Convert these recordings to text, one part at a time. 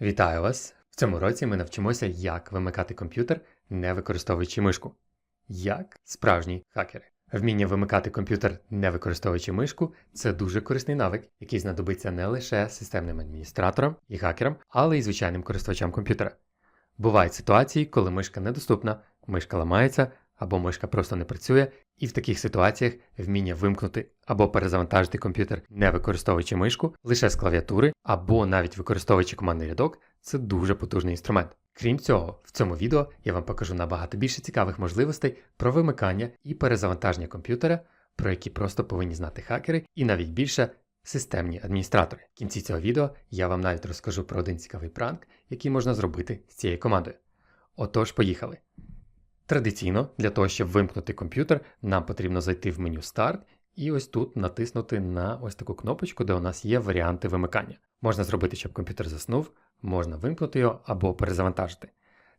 Вітаю вас! В цьому році ми навчимося, як вимикати комп'ютер, не використовуючи мишку. Як справжні хакери. Вміння вимикати комп'ютер, не використовуючи мишку, це дуже корисний навик, який знадобиться не лише системним адміністраторам і хакерам, але й звичайним користувачам комп'ютера. Бувають ситуації, коли мишка недоступна, мишка ламається або мишка просто не працює, і в таких ситуаціях вміння вимкнути або перезавантажити комп'ютер, не використовуючи мишку, лише з клавіатури, або навіть використовуючи командний рядок, це дуже потужний інструмент. Крім цього, в цьому відео я вам покажу набагато більше цікавих можливостей про вимикання і перезавантаження комп'ютера, про які просто повинні знати хакери, і навіть більше системні адміністратори. В кінці цього відео я вам навіть розкажу про один цікавий пранк, який можна зробити з цією командою. Отож, поїхали. Традиційно, для того, щоб вимкнути комп'ютер, нам потрібно зайти в меню Старт і ось тут натиснути на ось таку кнопочку, де у нас є варіанти вимикання. Можна зробити, щоб комп'ютер заснув, можна вимкнути його або перезавантажити.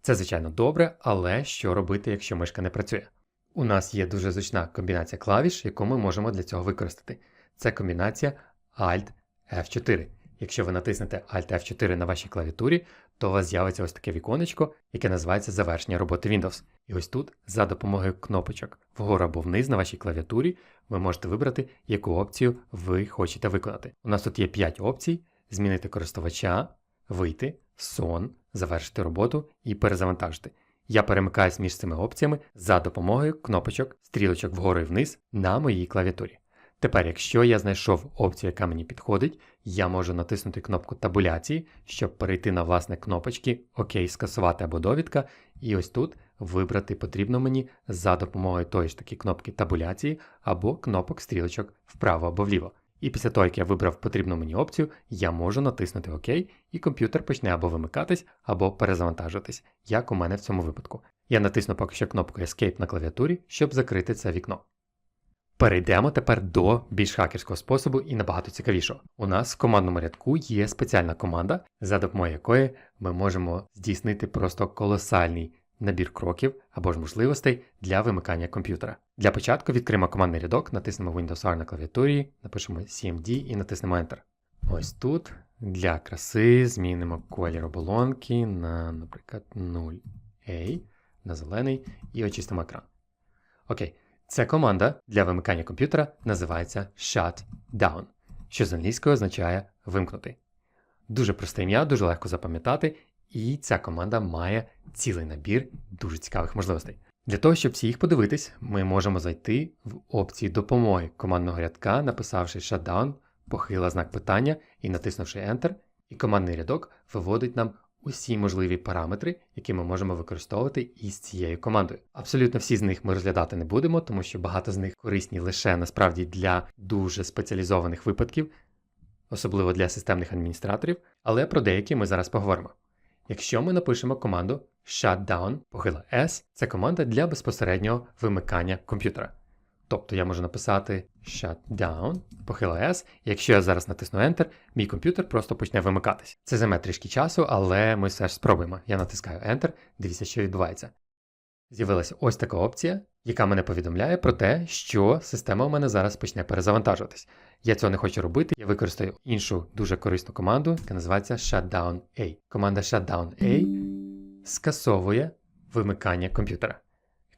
Це, звичайно, добре, але що робити, якщо мишка не працює? У нас є дуже зручна комбінація клавіш, яку ми можемо для цього використати. Це комбінація Alt F4. Якщо ви натиснете Alt F4 на вашій клавіатурі, то у вас з'явиться ось таке віконечко, яке називається завершення роботи Windows. І ось тут, за допомогою кнопочок вгору або вниз на вашій клавіатурі, ви можете вибрати, яку опцію ви хочете виконати. У нас тут є 5 опцій: змінити користувача, вийти, сон, завершити роботу і перезавантажити. Я перемикаюсь між цими опціями за допомогою кнопочок, стрілочок вгору і вниз на моїй клавіатурі. Тепер, якщо я знайшов опцію, яка мені підходить, я можу натиснути кнопку табуляції, щоб перейти на власне кнопочки ОК, скасувати або довідка, і ось тут вибрати потрібно мені за допомогою тої ж таки кнопки табуляції або кнопок стрілочок вправо або вліво. І після того, як я вибрав потрібну мені опцію, я можу натиснути ОК, і комп'ютер почне або вимикатись, або перезавантажуватись, як у мене в цьому випадку. Я натисну поки що кнопку Escape на клавіатурі, щоб закрити це вікно. Перейдемо тепер до більш хакерського способу і набагато цікавішого. У нас в командному рядку є спеціальна команда, за допомогою якої ми можемо здійснити просто колосальний набір кроків або ж можливостей для вимикання комп'ютера. Для початку відкриємо командний рядок, натиснемо Windows R на клавіатурі, напишемо CMD і натиснемо Enter. Ось тут для краси змінимо колір оболонки на, наприклад, 0A на зелений і очистимо екран. Окей. Ця команда для вимикання комп'ютера називається Shutdown, що з англійською означає вимкнути. Дуже просте ім'я, дуже легко запам'ятати, і ця команда має цілий набір дуже цікавих можливостей. Для того, щоб всі їх подивитись, ми можемо зайти в опції допомоги командного рядка, написавши Shutdown, похила знак питання і натиснувши Enter, і командний рядок виводить нам усі можливі параметри, які ми можемо використовувати із цією командою. Абсолютно всі з них ми розглядати не будемо, тому що багато з них корисні лише насправді для дуже спеціалізованих випадків, особливо для системних адміністраторів, але про деякі ми зараз поговоримо. Якщо ми напишемо команду shutdown похила S, це команда для безпосереднього вимикання комп'ютера. Тобто я можу написати shutdown, похила S, якщо я зараз натисну Enter, мій комп'ютер просто почне вимикатись. Це займе трішки часу, але ми все ж спробуємо. Я натискаю Enter, дивіться, що відбувається. З'явилася ось така опція, яка мене повідомляє про те, що система у мене зараз почне перезавантажуватись. Я цього не хочу робити, я використаю іншу дуже корисну команду, яка називається Shutdown A. Команда Shutdown A скасовує вимикання комп'ютера.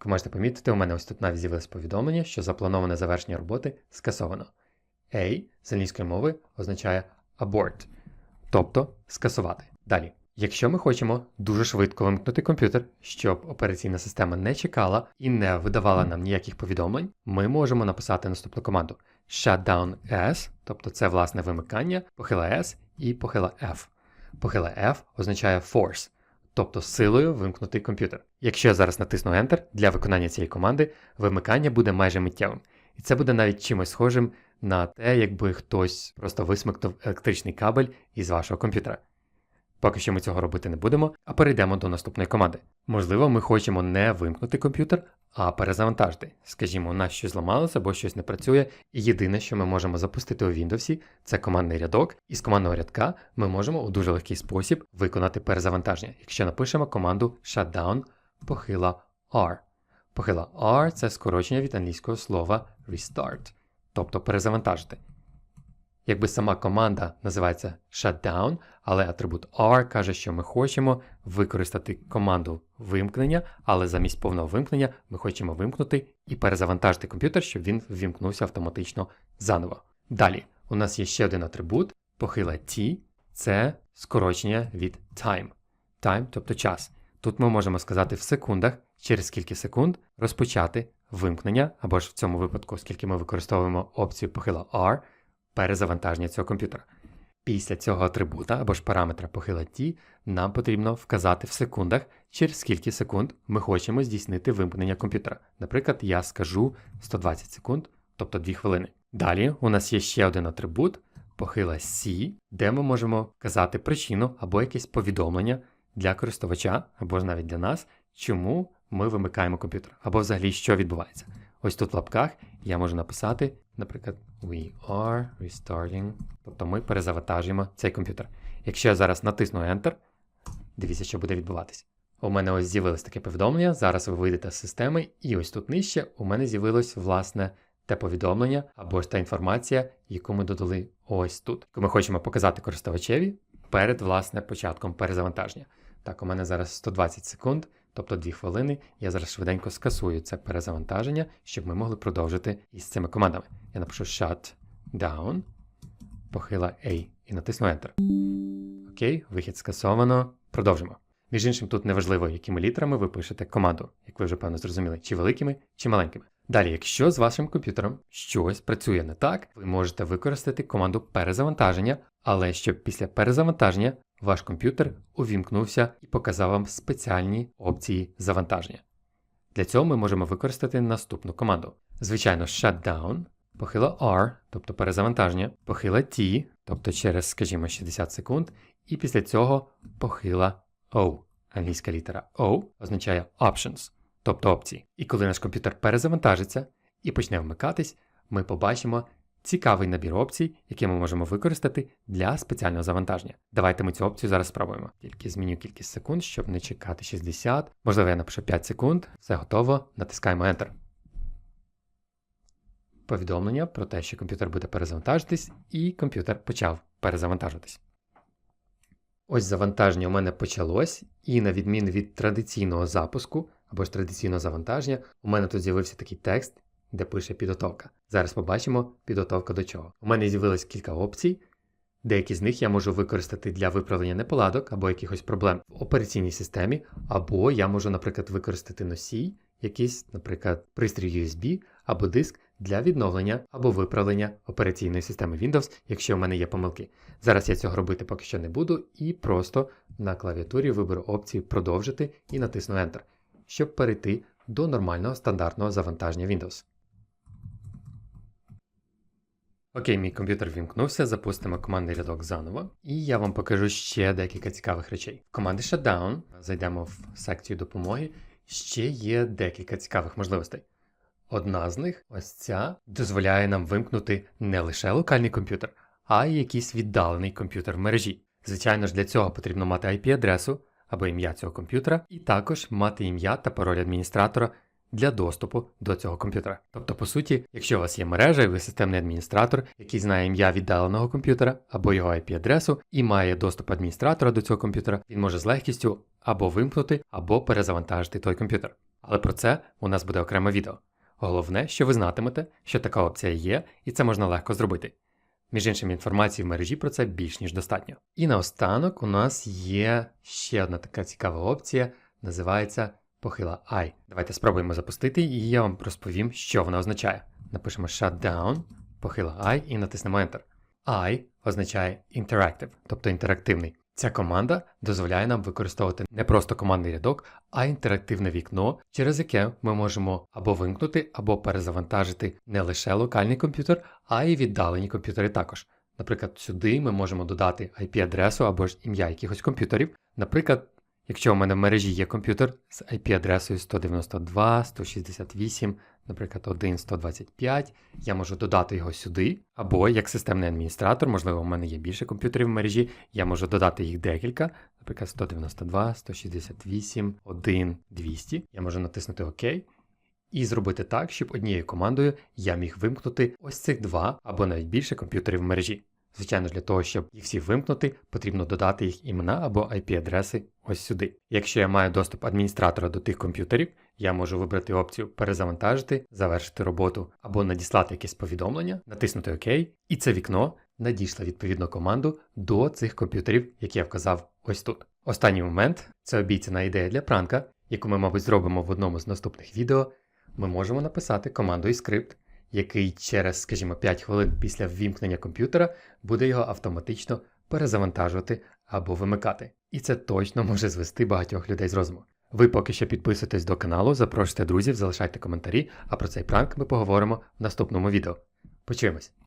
Як можете помітити, у мене ось тут навіть з'явилось повідомлення, що заплановане завершення роботи скасовано. A з англійської мови означає abort, тобто скасувати. Далі. Якщо ми хочемо дуже швидко вимкнути комп'ютер, щоб операційна система не чекала і не видавала нам ніяких повідомлень, ми можемо написати наступну команду shutdown S, тобто це власне вимикання, похила S і похила F. Похила F означає force, тобто силою вимкнути комп'ютер. Якщо я зараз натисну Enter, для виконання цієї команди вимикання буде майже миттєвим. І це буде навіть чимось схожим на те, якби хтось просто висмикнув електричний кабель із вашого комп'ютера. Поки що ми цього робити не будемо, а перейдемо до наступної команди. Можливо, ми хочемо не вимкнути комп'ютер, а перезавантажити. Скажімо, у нас щось зламалося або щось не працює, і єдине, що ми можемо запустити у Windows, це командний рядок, і з командного рядка ми можемо у дуже легкий спосіб виконати перезавантаження, якщо напишемо команду shutdown похила R. Похила R це скорочення від англійського слова restart, тобто перезавантажити. Якби сама команда називається shutdown, але атрибут R каже, що ми хочемо використати команду вимкнення, але замість повного вимкнення ми хочемо вимкнути і перезавантажити комп'ютер, щоб він ввімкнувся автоматично заново. Далі, у нас є ще один атрибут, похила T, це скорочення від time. Time, тобто час. Тут ми можемо сказати в секундах, через скільки секунд розпочати вимкнення, або ж в цьому випадку, оскільки ми використовуємо опцію похила R, перезавантаження цього комп'ютера. Після цього атрибута або ж параметра похила T нам потрібно вказати в секундах, через скільки секунд ми хочемо здійснити вимкнення комп'ютера. Наприклад, я скажу 120 секунд, тобто 2 хвилини. Далі у нас є ще один атрибут похила C, де ми можемо вказати причину або якесь повідомлення для користувача, або ж навіть для нас, чому ми вимикаємо комп'ютер, або взагалі що відбувається. Ось тут в лапках я можу написати, наприклад, We are restarting, тобто ми перезавантажуємо цей комп'ютер. Якщо я зараз натисну Enter, дивіться, що буде відбуватися. У мене ось з'явилось таке повідомлення. Зараз ви вийдете з системи, і ось тут нижче у мене з'явилось власне те повідомлення або ж та інформація, яку ми додали ось тут. Ми хочемо показати користувачеві перед власне початком перезавантаження. Так, у мене зараз 120 секунд, тобто 2 хвилини. Я зараз швиденько скасую це перезавантаження, щоб ми могли продовжити із цими командами. Я напишу shut down, похила A і натисну Enter. Окей, вихід скасовано. Продовжимо. Між іншим, тут неважливо, якими літерами ви пишете команду, як ви вже певно зрозуміли, чи великими, чи маленькими. Далі, якщо з вашим комп'ютером щось працює не так, ви можете використати команду перезавантаження, але щоб після перезавантаження ваш комп'ютер увімкнувся і показав вам спеціальні опції завантаження. Для цього ми можемо використати наступну команду. Звичайно, shutdown, похила R, тобто перезавантаження, похила T, тобто через, скажімо, 60 секунд, і після цього похила O. Англійська літера O означає options, тобто опції. І коли наш комп'ютер перезавантажиться і почне вмикатись, ми побачимо цікавий набір опцій, які ми можемо використати для спеціального завантаження. Давайте ми цю опцію зараз спробуємо. Тільки зміню кількість секунд, щоб не чекати 60. Можливо, я напишу 5 секунд. Все готово. Натискаємо Enter. Повідомлення про те, що комп'ютер буде перезавантажитись, і комп'ютер почав перезавантажуватись. Ось завантаження у мене почалось, і на відміну від традиційного запуску або ж традиційного завантаження, у мене тут з'явився такий текст, де пише підготовка. Зараз побачимо підготовка до чого. У мене з'явилось кілька опцій. Деякі з них я можу використати для виправлення неполадок або якихось проблем в операційній системі, або я можу, наприклад, використати носій, якийсь, наприклад, пристрій USB або диск для відновлення або виправлення операційної системи Windows, якщо в мене є помилки. Зараз я цього робити поки що не буду, і просто на клавіатурі виберу опцію Продовжити і натисну Enter, щоб перейти до нормального стандартного завантаження Windows. Окей, мій комп'ютер вімкнувся, запустимо командний рядок заново, і я вам покажу ще декілька цікавих речей. В команди Shutdown зайдемо в секцію допомоги. Ще є декілька цікавих можливостей. Одна з них, ось ця, дозволяє нам вимкнути не лише локальний комп'ютер, а й якийсь віддалений комп'ютер в мережі. Звичайно ж, для цього потрібно мати IP-адресу або ім'я цього комп'ютера, і також мати ім'я та пароль адміністратора для доступу до цього комп'ютера. Тобто, по суті, якщо у вас є мережа і ви системний адміністратор, який знає ім'я віддаленого комп'ютера або його IP-адресу і має доступ адміністратора до цього комп'ютера, він може з легкістю або вимкнути, або перезавантажити той комп'ютер. Але про це у нас буде окреме відео. Головне, що ви знатимете, що така опція є, і це можна легко зробити. Між іншим, інформації в мережі про це більш ніж достатньо. І наостанок у нас є ще одна така цікава опція, називається похила I. Давайте спробуємо запустити, і я вам розповім, що вона означає. Напишемо shutdown, похила I і натиснемо Enter. I означає interactive, тобто інтерактивний. Ця команда дозволяє нам використовувати не просто командний рядок, а інтерактивне вікно, через яке ми можемо або вимкнути, або перезавантажити не лише локальний комп'ютер, а й віддалені комп'ютери також. Наприклад, сюди ми можемо додати IP-адресу або ж ім'я якихось комп'ютерів. Наприклад, якщо у мене в мережі є комп'ютер з IP-адресою 192, 168, наприклад, 1.125, я можу додати його сюди, або як системний адміністратор, можливо, у мене є більше комп'ютерів в мережі, я можу додати їх декілька, наприклад, 192, 168, 1, 200. Я можу натиснути ОК. І зробити так, щоб однією командою я міг вимкнути ось цих два або навіть більше комп'ютерів в мережі. Звичайно, для того, щоб їх всі вимкнути, потрібно додати їх імена або IP-адреси ось сюди. Якщо я маю доступ адміністратора до тих комп'ютерів, я можу вибрати опцію перезавантажити, завершити роботу або надіслати якесь повідомлення, натиснути ОК, і це вікно надійшло відповідну команду до цих комп'ютерів, які я вказав ось тут. Останній момент це обіцяна ідея для пранка, яку ми, мабуть, зробимо в одному з наступних відео. Ми можемо написати команду і скрипт, який через, скажімо, 5 хвилин після ввімкнення комп'ютера буде його автоматично перезавантажувати або вимикати. І це точно може звести багатьох людей з розуму. Ви поки що підписуйтесь до каналу, запрошуйте друзів, залишайте коментарі, а про цей пранк ми поговоримо в наступному відео. Почуємось!